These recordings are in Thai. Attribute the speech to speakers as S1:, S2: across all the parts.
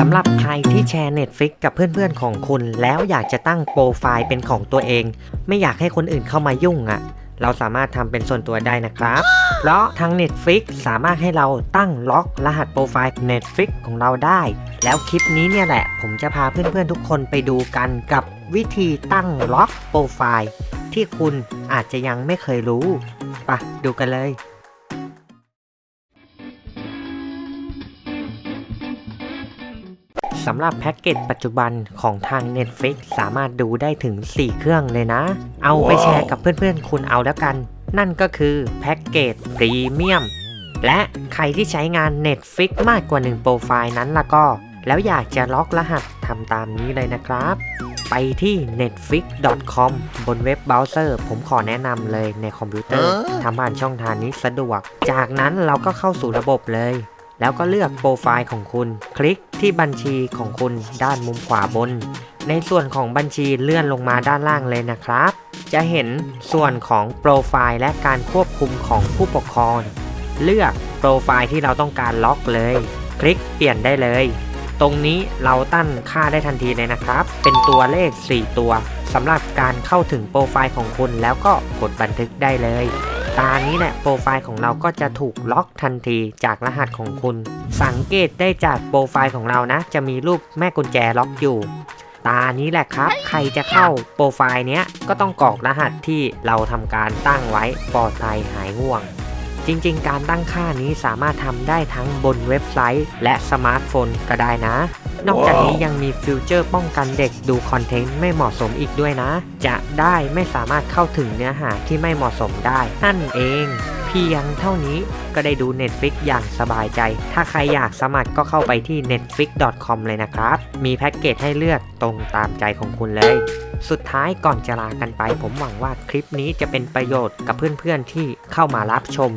S1: สำหรับใครที่แชร์ Netflix กับเพื่อนๆของคุณ แล้วอยากจะตั้งโปรไฟล์เป็นของตัวเอง ไม่อยากให้คนอื่นเข้ามายุ่งอะ่ะ เราสามารถทำเป็นส่วนตัวได้นะครับ เพราะทาง Netflix สามารถให้เราตั้งล็อกรหัสโปรไฟล์ Netflix ของเราได้ แล้วคลิปนี้เนี่ยแหละ ผมจะพาเพื่อนๆทุกคนไปดูกันกับวิธีตั้งล็อกโปรไฟล์ที่คุณอาจจะยังไม่เคยรู้ไปะดูกันเลย สำหรับแพ็กเกจปัจจุบันของทาง Netflix สามารถดูได้ถึง 4 เครื่องเลยนะ เอาไปแชร์กับเพื่อนๆคุณเอาแล้วกัน นั่นก็คือแพ็กเกจพรีเมียมและใครที่ใช้งาน Netflix มากกว่า 1 โปรไฟล์นั้นละก็ แล้วอยากจะล็อกรหัสทำตามนี้เลยนะครับ ไปที่ netflix.com บนเว็บเบราว์เซอร์ ผมขอแนะนำเลยในคอมพิวเตอร์ทำผ่านช่องทางนี้สะดวก จากนั้นเราก็เข้าสู่ระบบเลย แล้วก็เลือกโปรไฟล์ของคุณ คลิกที่บัญชีของคุณด้านมุมขวาบน ในส่วนของบัญชีเลื่อนลงมาด้านล่างเลยนะครับ จะเห็นส่วนของโปรไฟล์และการควบคุมของผู้ปกครอง เลือกโปรไฟล์ที่เราต้องการล็อกเลย คลิกเปลี่ยนได้เลย ตรงนี้เราตั้งค่าได้ทันทีเลยนะครับ เป็นตัวเลข 4 ตัวสำหรับการเข้าถึงโปรไฟล์ของคุณแล้วก็กดบันทึกได้เลย ตานี้แหละโปรไฟล์ของเราก็จะถูกล็อกทันทีจากรหัสของคุณ สังเกตได้จากโปรไฟล์ของเรานะ จะมีรูปแม่กุญแจล็อกอยู่ ตานี้แหละครับ ใครจะเข้าโปรไฟล์เนี้ยก็ต้องกรอกรหัสที่เราทำการตั้งไว้ปลอดภัยหายห่วง จริงๆ การตั้งค่านี้สามารถทำได้ทั้งบนเว็บไซต์ และสมาร์ทโฟนก็ได้นะ นอกจากนี้ยังมีฟิวเจอร์ป้องกันเด็กดูคอนเทนต์ไม่เหมาะสมอีกด้วยนะ จะได้ไม่สามารถเข้าถึงเนื้อหาที่ไม่เหมาะสมได้นั่นเองเพียงเท่านี้ก็ได้ดู Netflix อย่างสบายใจ ถ้าใครอยากสมัครก็เข้าไปที่ netflix.com เลยนะครับ มีแพ็กเกจให้เลือกตรงตามใจของคุณเลย สุดท้ายก่อนจะลากันไป ผมหวังว่าคลิปนี้จะเป็นประโยชน์กับเพื่อนๆที่เข้ามารับชม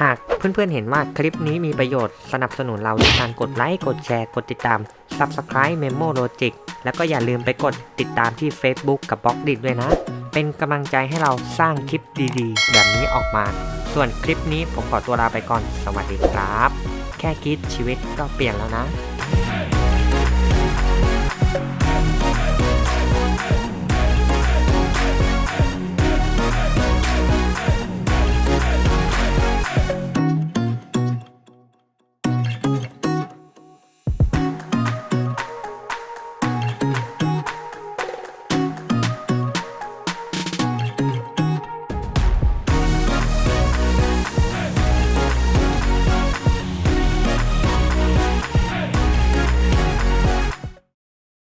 S1: หากเพื่อนๆเห็นว่าคลิปนี้มีประโยชน์สนับสนุนเราด้วยการกดไลค์ กดแชร์ กดติดตาม Subscribe Memo Logic แล้วก็อย่าลืมไปกดติดตามที่ Facebook กับบล็อกดิด้วยนะ เป็นกำลังใจให้เราสร้างคลิปดีๆ แบบนี้ออกมา ส่วนคลิปนี้ผมขอตัวลาไปก่อน สวัสดีครับ แค่คิดชีวิตก็เปลี่ยนแล้วนะ